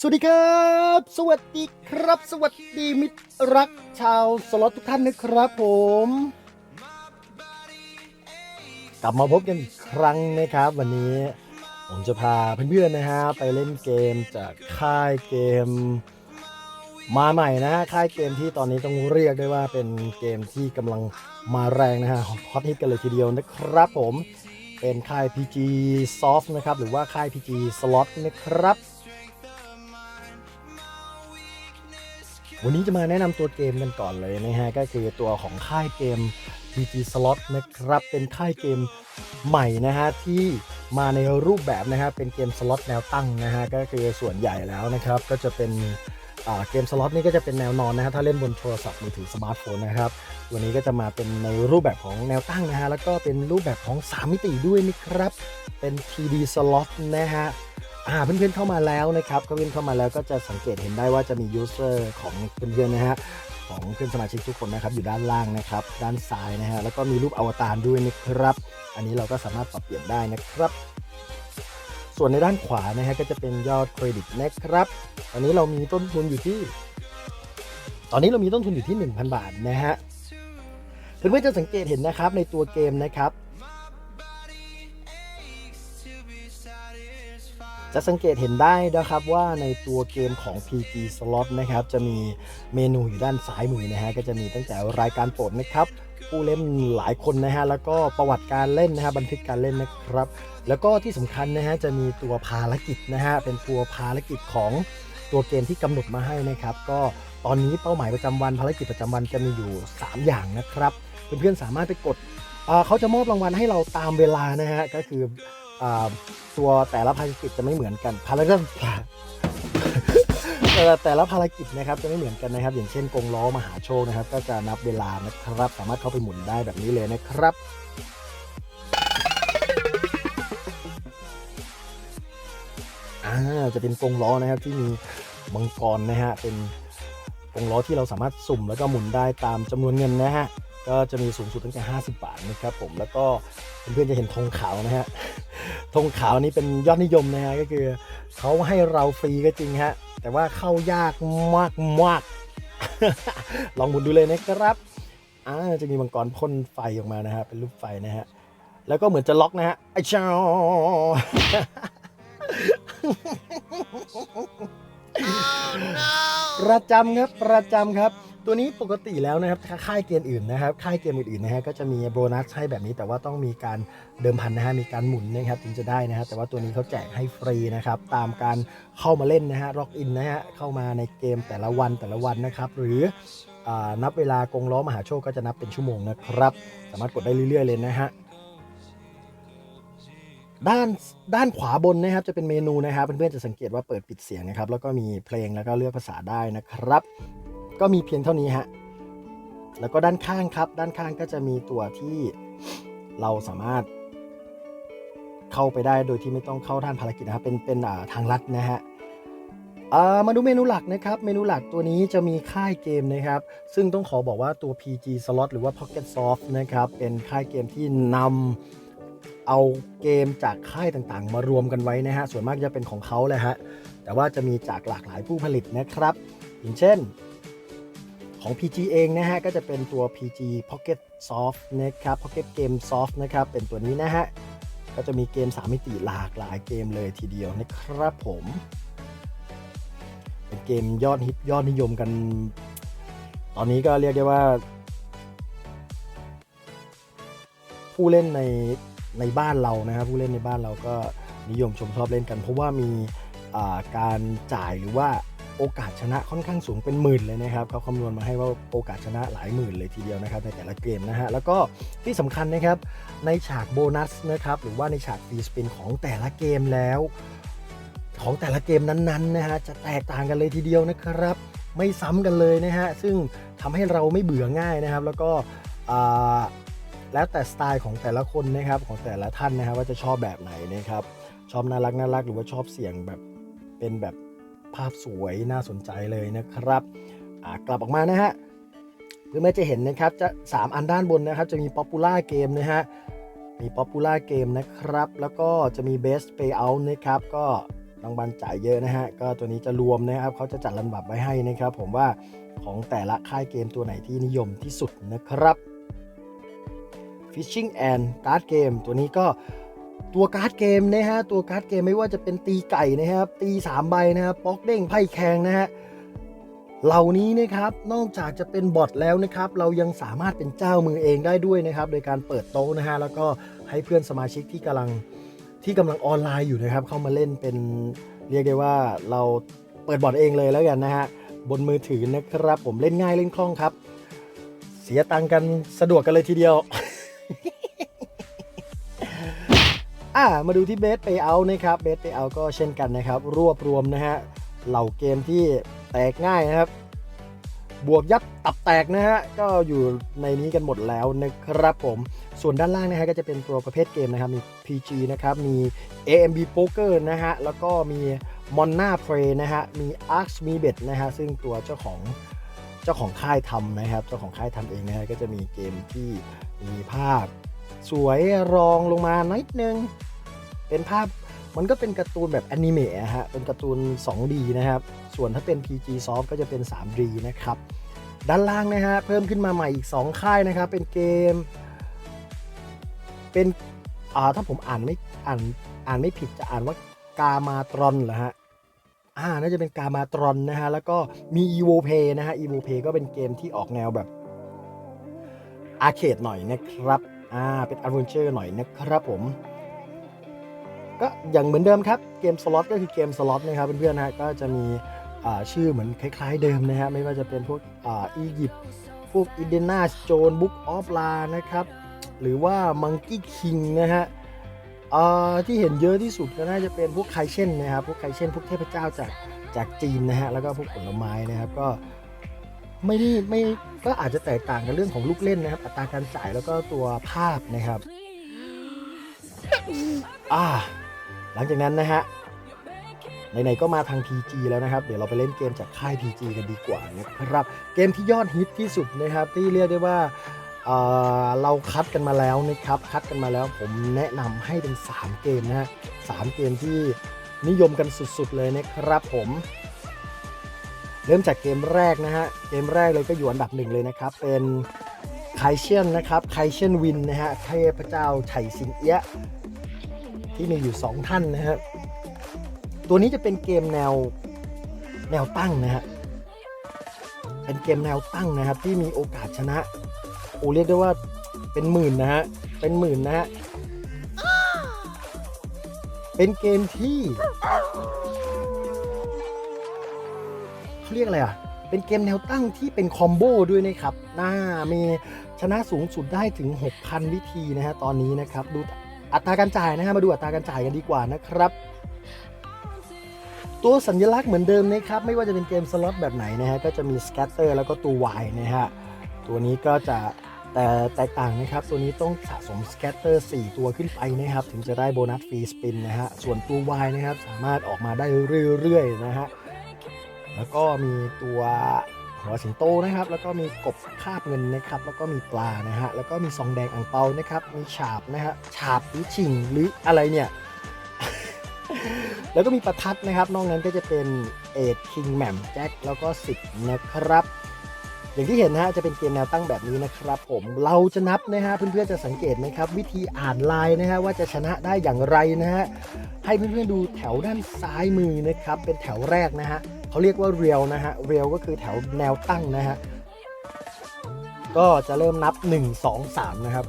สวัสดีครับ สวัสดีครับ สวัสดีมิตรรักชาวสล็อตทุกท่านนะครับผม กลับมาพบกันอีกครั้งนะครับ วันนี้ผมจะพาเพื่อนๆนะฮะไปเล่นเกมจากค่ายเกมมาใหม่นะฮะค่ายเกมที่ตอนนี้ต้องเรียกได้ว่าเป็นเกมที่กำลังมาแรงนะฮะฮอตฮิตกันเลยทีเดียวนะครับผมเป็นค่าย PG Soft นะครับหรือว่าค่าย PG Slot นะครับ วันนี้จะมาแนะนำตัวเกมกันก่อนเลยนะฮะ ก็คือตัวของค่ายเกม PG Slot นะครับ เป็นค่ายเกมใหม่นะฮะ ที่มาในรูปแบบนะฮะ เป็นเกมสล็อตแนวตั้งนะฮะ ก็คือส่วนใหญ่แล้วนะครับ ก็จะเป็นเกมสล็อตนี่ก็จะเป็นแนวนอนนะฮะถ้าเล่นบนโทรศัพท์มือถือสมาร์ทโฟนนะครับวันนี้ก็จะมาเป็นในรูปแบบของแนวตั้งนะฮะแล้วก็เป็นรูปแบบของ 3 มิติด้วยนะครับเป็น 3D slot นะฮะ อ่าเพื่อนๆเข้ามาแล้วนะครับก็เพื่อนเข้ามาแล้วก็จะสังเกตเห็นได้ว่าจะมี user ของเพื่อนๆนะฮะของเพื่อนสมาชิกทุกคนนะครับอยู่ด้านล่างนะครับ ด้านซ้ายนะฮะแล้วก็มีรูปอวตารด้วยนะครับ อันนี้เราก็สามารถปรับเปลี่ยนได้นะครับ ส่วนในด้านขวานะฮะก็จะเป็นยอดเครดิตนะครับ ตอนนี้เรามีต้นทุนอยู่ที่ ตอนนี้เรามีต้นทุนอยู่ที่ 1,000 บาทนะฮะเพื่อนๆจะสังเกตเห็นนะครับในตัวเกมนะครับ จะสังเกตเห็นได้นะครับว่าในตัวเกมของ PG Slot นะครับจะมีเมนูอยู่ด้านซ้ายมือนะฮะก็จะมีตั้งแต่รายการโปรดนะครับผู้เล่นหลายคนนะฮะแล้วก็ประวัติการเล่นนะฮะบันทึกการเล่นนะครับ แล้วก็ที่สำคัญนะฮะจะมีตัวภารกิจนะฮะเป็นตัวภารกิจของตัวเกมที่กำหนดมาให้นะครับ ก็ตอนนี้เป้าหมายประจำวันภารกิจประจำวันจะมีอยู่ 3 อย่างนะครับเพื่อนๆสามารถไปกดเขาจะมอบรางวัลให้เราตามเวลานะฮะก็คือ ตัวแต่ละภารกิจจะไม่เหมือนกันภารกิจแต่ละภารกิจนะครับจะไม่เหมือนกันนะครับ อย่างเช่นกงล้อมหาโชคนะครับ ก็จะนับเวลานะครับ สามารถเข้าไปหมุนได้แบบนี้เลยนะครับอ่าจะเป็นกงล้อนะครับที่มีมังกรนะฮะเป็นกงล้อที่เราสามารถสุ่มแล้วก็หมุนได้ตามจำนวนเงินนะฮะ ก็จะมีสูงสุดตั้งแต่ 50 บาทนะครับผมแล้วก็เพื่อนๆจะเห็นธงขาวนะฮะธงขาวนี่เป็นยอดนิยมนะฮะก็คือเขาให้เราฟรีก็จริงฮะแต่ว่าเข้ายากมากมากๆลองหมุนดูเลยนะครับอ่าจะมีมังกรพ่นไฟออกมานะฮะเป็นรูปไฟนะฮะแล้วก็เหมือนจะล็อกนะฮะไอ้เจ้าประจำครับประจำครับ ตัวนี้ปกติแล้วนะครับค่ายเกมอื่นนะครับค่ายเกมอื่นๆนะฮะก็จะมีโบนัสให้แบบนี้แต่ว่าต้องมีการเดิมพันนะฮะมีการหมุนนะครับถึงจะได้นะฮะแต่ว่าตัวนี้เขาแจกให้ฟรีนะครับตามการเข้ามาเล่นนะฮะล็อกอินนะฮะเข้ามาในเกมแต่ละวันแต่ละวันนะครับหรืออนับเวลากงล้อมหาโชคก็จะนับเป็นชั่วโมงนะครับ สามารถกดได้เรื่อยๆเลยนะฮะด้านด้านขวาบนนะครับจะเป็นเมนูนะครับเพื่อนๆจะสังเกตว่าเปิดปิดเสียงนะครับแล้วก็มีเพลงแล้วก็เลือกภาษาได้นะครับ ก็มีเพียงเท่านี้ฮะแล้วก็ด้านข้างครับ ด้านข้างก็จะมีตัวที่เราสามารถเข้าไปได้โดยที่ไม่ต้องเข้าด้านภารกิจนะครับเป็นเป็นาทางลัดนะฮะมาดูเมนูหลักนะครับ เมนูหลักตัวนี้จะมีค่ายเกมนะครับ ซึ่งต้องขอบอกว่าตัว PG Slot หรือว่า Pocket Soft นะครับ เป็นค่ายเกมที่นำเอาเกมจากค่ายต่างๆ มารวมกันไว้นะฮะ ส่วนมากจะเป็นของเขาแหละฮะ แต่ว่าจะมีจากหลากหลายผู้ผลิตนะครับ อย่างเช่น ของ PG เองนะฮะ ก็จะเป็นตัว PG Pocket Soft นะครับ Pocket Game Soft นะครับ เป็นตัวนี้นะฮะ ก็จะมีเกม 3 มิติหลากหลายเกมเลยทีเดียวนะครับผม เป็นเกมยอดฮิตยอดนิยมกัน ตอนนี้ก็เรียกได้ว่า ผู้เล่นในในบ้านเรานะครับ ผู้เล่นในบ้านเราก็นิยมชมชอบเล่นกัน เพราะว่ามีการจ่ายหรือว่า โอกาสชนะค่อนข้างสูงเป็นหมื่นเลยนะครับเขาคำนวณมาให้ว่าโอกาสชนะหลายหมื่นเลยทีเดียวนะครับในแต่ละเกมนะฮะแล้วก็ที่สำคัญนะครับในฉากโบนัสนะครับหรือว่าในฉากฟรีสปินของแต่ละเกมแล้ว ของแต่ละเกมนั้นๆนะฮะจะแตกต่างกันเลยทีเดียวนะครับ ไม่ซ้ำกันเลยนะฮะซึ่งทำให้เราไม่เบื่อง่ายนะครับ แล้วก็แล้วแต่สไตล์ของแต่ละคนนะครับของแต่ละท่านนะครับว่าจะชอบแบบไหนนะครับชอบน่ารักน่ารักหรือว่าชอบเสียงแบบเป็นแบบ ภาพสวยน่าสนใจเลยนะครับกลับออกมานะฮะเพื่อนๆจะเห็นนะครับจะ 3 อันด้านบนนะครับ จะมี Popular Game นะฮะมี Popular Game นะครับ แล้วก็จะมี Best Payout นะครับ ก็รางวัลจ่ายเยอะนะฮะ ก็ตัวนี้จะรวมนะครับเขาจะจัดลำดับไว้ให้นะครับ ผมว่าของแต่ละค่ายเกมตัวไหนที่นิยมที่สุดนะครับ Fishing and Card Game ตัวนี้ก็ ตัวการ์ดเกมนะฮะตัวการ์ดเกมไม่ว่าจะเป็นตีไก่นะครับ ตีสามใบนะครับป๊อกเด้งไพ่แคงนะฮะเหล่านี้นะครับนอกจากจะเป็นบอทแล้วนะครับ เรายังสามารถเป็นเจ้ามือเองได้ด้วยนะครับ โดยการเปิดโต๊ะนะฮะแล้วก็ให้เพื่อนสมาชิกที่กำลังที่กำลังออนไลน์อยู่นะครับ เข้ามาเล่นเป็นเรียกได้ว่าเราเปิดบอทเองเลยแล้วกันนะฮะบนมือถือนะครับ ผมเล่นง่ายเล่นคล่องครับ เสียตังกันสะดวกกันเลยทีเดียว อ่ามาดูที่เบส p ป y เอานะครับเบส p ป y เอาก็เช่นกันนะครับ รวบรวมนะฮะเหล่าเกมที่แตกง่ายนะครับ บวกยับตับแตกนะฮะก็อยู่ในนี้กันหมดแล้วนะครับผมส่วนด้านล่างนะฮะก็จะเป็นตัวประเภทเกมนะครับมี PG นะครับมี AMB Poker นะฮะแล้วก็มี Monna Play นะฮะมี Arx m e b e t นะฮะซึ่งตัวเจ้าของเจ้าของค่ายทำนะครับ เจ้าของค่ายทำเองนะฮะก็จะมีเกมที่มีภาพสวยรองลงมานิดนึง เป็นภาพมันก็เป็นการ์ตูนแบบแอนิเมะอะฮะ เป็นการ์ตูน 2D นะครับ ส่วนถ้าเป็น PG Soft ก็จะเป็น 3D นะครับ ด้านล่างนะฮะ เพิ่มขึ้นมาใหม่อีก 2 ค่ายนะครับ เป็นเกม เป็น อ่า ถ้าผมอ่านไม่ อ่าน อ่านไม่ผิดจะอ่านว่ากามาตรอนเหรอฮะ อ่า น่าจะเป็นกามาตรอนนะฮะ แล้วก็มี Evo Play นะฮะ Evo Play ก็เป็นเกมที่ออกแนวแบบอาร์เคดหน่อยนะครับ อ่า เป็นอ d v e n t u r e หน่อยนะครับผม ก็อย่างเหมือนเดิมครับเกมสล็อตก็คือเกมสล็อตนะครับเพื่อนๆนะฮะก็จะมีอ่าชื่อเหมือนคล้าย ๆ เดิมนะฮะไม่ว่าจะเป็นพวกอ่าอียิปต์พวกอินเดนาโจนบุ๊กออฟลานะครับหรือว่ามังกี้คิงนะฮะอ่าที่เห็นเยอะที่สุดก็น่าจะเป็นพวกไคเช่นนะครับพวกไคเช่นพวกเทพเจ้าจากจากจีนนะฮะแล้วก็พวกผลไม้นะครับก็ไม่ได้ไม่ก็อาจจะแตกต่างกันเรื่องของลูกเล่นนะครับ อัตราการจ่ายแล้วก็ตัวภาพนะครับอ่า หลังจากนั้นนะฮะไหนๆก็มาทาง PG แล้วนะครับ เดี๋ยวเราไปเล่นเกมจากค่าย PG กันดีกว่านะครับ เกมที่ยอดฮิตที่สุดนะครับ ที่เรียกได้ว่าเเราคัดกันมาแล้วนะครับ คัดกันมาแล้วผมแนะนำให้เป็น 3 เกมนะฮะสามเกมที่นิยมกันสุดๆเลยนะครับผม เริ่มจากเกมแรกนะฮะ เกมแรกเลยก็อยู่อันดับหนึ่งเลยนะครับ เป็นไคเชียนนะครับไคเชียนวินนะฮะเทพเจ้าไฉสิงเอี้ยะ ที่มีอยู่ 2 ท่านนะฮะตัวนี้จะเป็นเกมแนวแนวตั้งนะฮะเป็นเกมแนวตั้งนะครับ ที่มีโอกาสชนะโอเรียกได้ว่าเป็นหมื่นนะฮะเป็นหมื่นนะฮะเป็นเกมที่เขาเรียกอะไรอะเป็นเกมแนวตั้งที่เป็นคอมโบด้วยนะครับน่ามีชนะสูงสุดได้ถึง 6,000 วิธีนะฮะตอนนี้นะครับ ดู อัตราการจ่ายนะฮะมาดูอัตราการจ่ายกันดีกว่านะครับ ตัวสัญลักษณ์เหมือนเดิมนะครับไม่ว่าจะเป็นเกมสล็อตแบบไหนนะฮะก็จะมีสแกตเตอร์แล้วก็ตัว Y นะฮะตัวนี้ก็จะแต่แตกต่างนะครับ ตัวนี้ต้องสะสมสแกตเตอร์4ตัวขึ้นไปนะครับ ถึงจะได้โบนัสฟรีสปินนะฮะส่วนตัว Y นะครับสามารถออกมาได้เรื่อยๆนะฮะแล้วก็มีตัว หัวสิงโตนะครับ แล้วก็มีกบคาบเงินนะครับ แล้วก็มีปลานะฮะ แล้วก็มีซองแดงอ่างเปานะครับ มีฉาบนะฮะ ฉาบหรือชิงหรืออะไรเนี่ยแล้วก็มีประทัดนะครับ นอกนั้นก็จะเป็นเอ็ดคิงแหม่มแจ็คแล้วก็สิบนะครับ อย่างที่เห็นนะฮะจะเป็นเกมแนวตั้งแบบนี้นะครับผมเราจะนับนะฮะเพื่อนๆจะสังเกตไหมครับ วิธีอ่านลายนะฮะว่าจะชนะได้อย่างไรนะฮะให้เพื่อนๆดูแถวด้านซ้ายมือนะครับ เป็นแถวแรกนะฮะ เขาเรียกว่าเรียวนะฮะเรียวก็คือแถวแนวตั้งนะฮะก็จะเริ่มนับ 1 2 3 นะครับ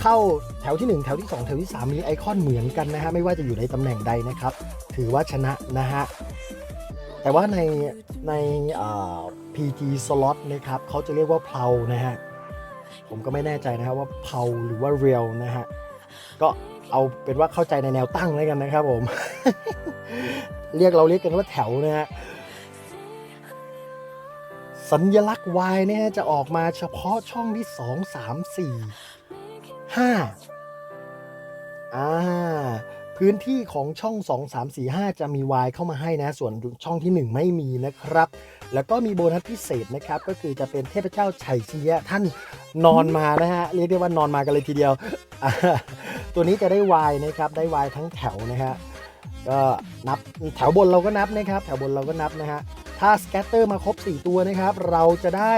เข้าแถวที่ 1 แถวที่ 2 แถวที่ 3 มีไอคอนเหมือนกันนะฮะไม่ว่าจะอยู่ในตำแหน่งใดนะครับ ถือว่าชนะนะฮะแต่ว่าในในอ่า PG slot นะครับเขาจะเรียกว่าเพลานะฮะผมก็ไม่แน่ใจนะครับว่าเพลาหรือว่าเรียวนะฮะก็เอาเป็นว่าเข้าใจในแนวตั้งแล้วกันนะครับผม เรียกเราเรียกกันว่าแถวนะฮะ สัญลักษณ์ Y เนี่ยจะออกมาเฉพาะช่องที่ 2 3 4 5อ่าพื้นที่ของช่อง 2 3 4 5 จะมี Y เข้ามาให้นะ ส่วนช่องที่ 1 ไม่มีนะครับ แล้วก็มีโบนัสพิเศษนะครับ ก็คือจะเป็นเทพเจ้าไฉเซียท่านนอนมานะฮะ เรียกได้ว่านอนมากันเลยทีเดียว ตัวนี้จะได้ Y นะครับ ได้ Y ทั้งแถวนะฮะ ก็นับแถวบนเราก็นับนะครับ แถวบนเราก็นับนะฮะ ถ้าสแกตเตอร์มาครบ 4 ตัวนะครับ เราจะได้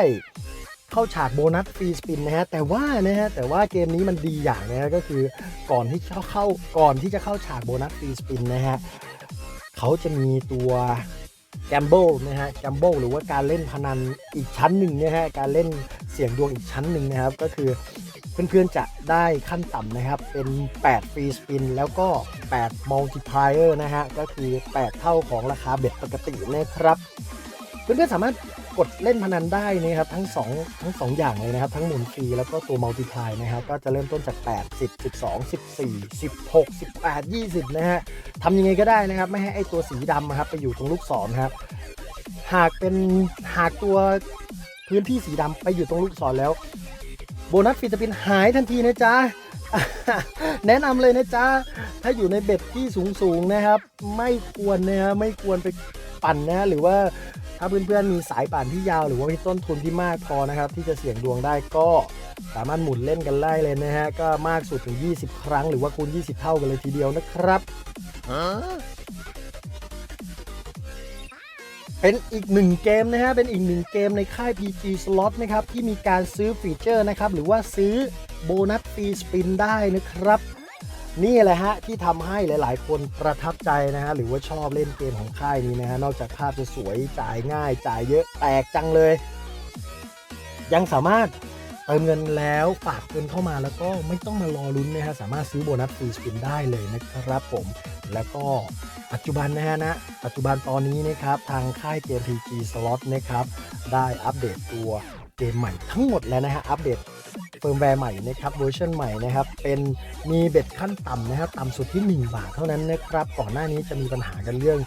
เข้าฉากโบนัสฟรีสปินนะฮะแต่ว่านะฮะแต่ว่าเกมนี้มันดีอย่างนะฮะก็คือก่อนที่จะเข้าก่อนที่จะเข้าฉากโบนัสฟรีสปินนะฮะเขาจะมีตัวแกมเบิลนะฮะแกมเบิลหรือว่าการเล่นพนันอีกชั้นหนึ่งนะฮะการเล่นเสี่ยงดวงอีกชั้นหนึ่งนะครับ ก็คือ เพื่อนๆจะได้ขั้นต่ำนะครับ เป็น 8 ฟรีสปิน แล้วก็ 8 multiplier นะฮะ ก็คือ 8 เท่าของราคาเบ็ดปกตินะครับ เพื่อนๆสามารถกดเล่นพนันได้นะครับ ทั้ง 2 ทั้ง 2 อย่างเลยนะครับ ทั้งหมุนฟรีแล้วก็ตัว multiply นะครับ ก็จะเริ่มต้นจาก 8 10 12 14 16 18 20 นะฮะทำยังไงก็ได้นะครับ ไม่ให้ไอตัวสีดำนะครับไปอยู่ตรงลูกศรนะครับ หากเป็นหากตัวพื้นที่สีดำไปอยู่ตรงลูกศรแล้ว โบนัสฟรีจะเป็นหายทันทีนะจ๊ะ แนะนำเลยนะจ๊ะ ถ้าอยู่ในเบ็ดที่สูงๆนะครับ ไม่ควรนะฮะไม่ควรไปปั่นนะฮะหรือว่าถ้าเพื่อนๆมีสายปั่นที่ยาวหรือว่ามีต้นทุนที่มากพอนะครับ ที่จะเสี่ยงดวงได้ก็สามารถหมุนเล่นกันได้เลยนะฮะ ก็มากสุดถึง 20 ครั้งหรือว่าคูณ 20 เท่ากันเลยทีเดียวนะครับ เป็นอีกหนึ่งเกมนะฮะ เป็นอีกหนึ่งเกมในค่าย PG Slot นะครับ ที่มีการซื้อฟีเจอร์นะครับ หรือว่าซื้อโบนัสฟรีสปินได้นะครับ นี่แหละฮะ ที่ทำให้หลาย ๆ คนประทับใจนะฮะ หรือว่าชอบเล่นเกมของค่ายนี้นะฮะ นอกจากภาพจะสวยจ่ายง่าย จ่ายเยอะแตกจังเลย ยังสามารถ เติมเงินแล้วฝากเงินเข้ามาแล้วก็ไม่ต้องมารอลุ้นนะฮะสามารถซื้อโบนัสฟรีสปินได้เลยนะครับผมแล้วก็ปัจจุบันนะฮะนะปัจจุบันตอนนี้นะครับทางค่ายเกม PG Slot นะครับได้อัปเดตตัวเกมใหม่ทั้งหมดแล้วนะฮะอัปเดตเฟิร์มแวร์ใหม่นะครับเวอร์ชันใหม่นะครับเป็นมีเบ็ดขั้นต่ำนะครับต่ำสุดที่ 1 บาทเท่านั้นนะครับก่อนหน้านี้จะมีปัญหากันเรื่อง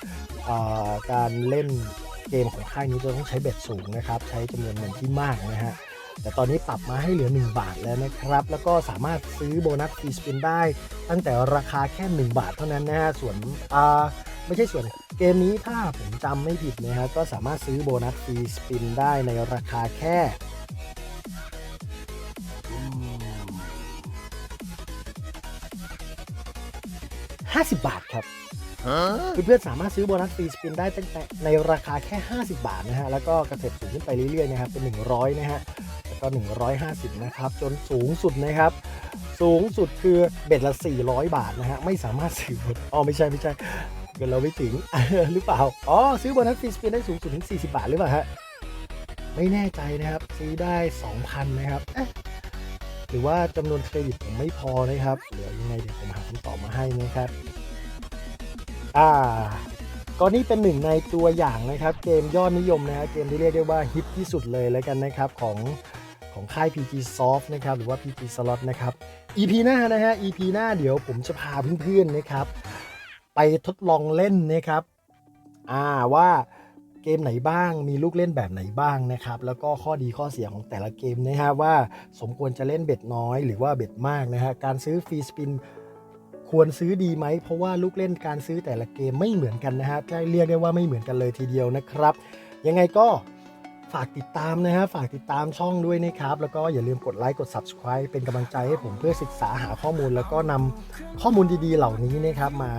อการเล่นเกมของค่ายนี้จะต้องใช้เบ็ดสูงนะครับใช้จำนวนเงินที่มากนะฮะ แต่ตอนนี้ปรับมาให้เหลือ 1 บาทแล้วนะครับ แล้วก็สามารถซื้อโบนัสฟรีสปินได้ ตั้งแต่ราคาแค่ 1 บาทเท่านั้นนะฮะ ส่วนอ่าไม่ใช่ส่วนเกมนี้ถ้าผมจำไม่ผิดนะฮะก็สามารถซื้อโบนัสฟรีสปินได้ในราคาแค่อืม50บาทครับเพื่อนๆสามารถซื้อโบนัสฟรีสปินได้ตั้งแต่ในราคาแค่ 50 บาทนะฮะ แล้วก็กระเถิบสูงขึ้นไปเรื่อยๆนะครับเป็น 100 นะฮะแล้ว ก็ 150 นะครับ จนสูงสุดนะครับ สูงสุดคือเบ็ดละ 400 บาทนะฮะไม่สามารถซื้ออ๋อไม่ใช่ไม่ใช่เงินเราไม่ถึงหรือเปล่าอ๋อซื้อบนัสฟรีสปินได้สูงสุดถึง 40 บาทหรือเปล่าฮะไม่แน่ใจนะครับซื้อได้ 2,000 นะครับเอ๊หรือว่าจำนวนเครดิตผมไม่พอนะครับเดี๋ยวยังไงเดี๋ยวผมหาคำตอบมาให้นะครับอ่าก็นี่เป็นหนึ่งในตัวอย่างนะครับ เกมยอดนิยมนะฮะเกมที่เรียกได้ว่าฮิตที่สุดเลยแล้วกันนะครับของ ของค่าย PG Soft นะครับหรือว่า PG Slot นะครับ EP หน้านะฮะ EP หน้าเดี๋ยวผมจะพาเพื่อนๆนะครับ ไปทดลองเล่นนะครับอ่าว่าเกมไหนบ้างมีลูกเล่นแบบไหนบ้างนะครับ แล้วก็ข้อดีข้อเสียของแต่ละเกมนะฮะว่าสมควรจะเล่นเบ็ดน้อยหรือว่าเบ็ดมากนะฮะการซื้อฟรีสปินควรซื้อดีไหม เพราะว่าลูกเล่นการซื้อแต่ละเกมไม่เหมือนกันนะฮะเรียกได้ว่าไม่เหมือนกันเลยทีเดียวนะครับ ยังไงก็ ฝากติดตามนะฮะฝากติดตามช่องด้วยนะครับ แล้วก็อย่าลืมกดไลค์กด subscribe เป็นกำลังใจให้ผมเพื่อศึกษาหาข้อมูล แล้วก็นำข้อมูลดีๆ เหล่านี้นะครับมา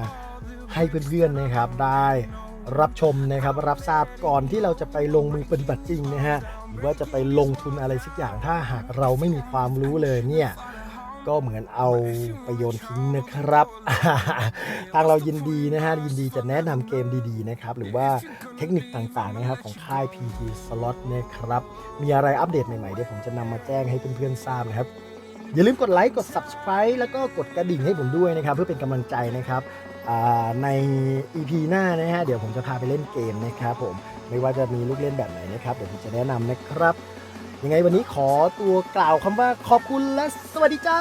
ให้เพื่อนๆนะครับได้รับชมนะครับรับทราบก่อนที่เราจะไปลงมือปฏิบัติจริงนะฮะหรือว่าจะไปลงทุนอะไรสักอย่างถ้าหากเราไม่มีความรู้เลยเนี่ย ก็เหมือนเอาไปโยนทิ้งนะครับ ทางเรายินดีนะฮะยินดีจะแนะนำเกมดีๆนะครับ หรือว่าเทคนิคต่างๆนะครับของค่าย PG Slot นะครับ มีอะไรอัปเดตใหม่ๆ เดี๋ยวผมจะนำมาแจ้งให้เพื่อนๆทราบนะครับ อย่าลืมกดไลค์กด Subscribe แล้วก็กดกระดิ่งให้ผมด้วยนะครับ เพื่อเป็นกำลังใจนะครับใน EP หน้านะฮะเดี๋ยวผมจะพาไปเล่นเกมนะครับผมไม่ว่าจะมีลูกเล่นแบบไหนนะครับเดี๋ยวผมจะแนะนำนะครับ ยังไงวันนี้ขอตัวกล่าวคำว่าขอบคุณและสวัสดีจ้า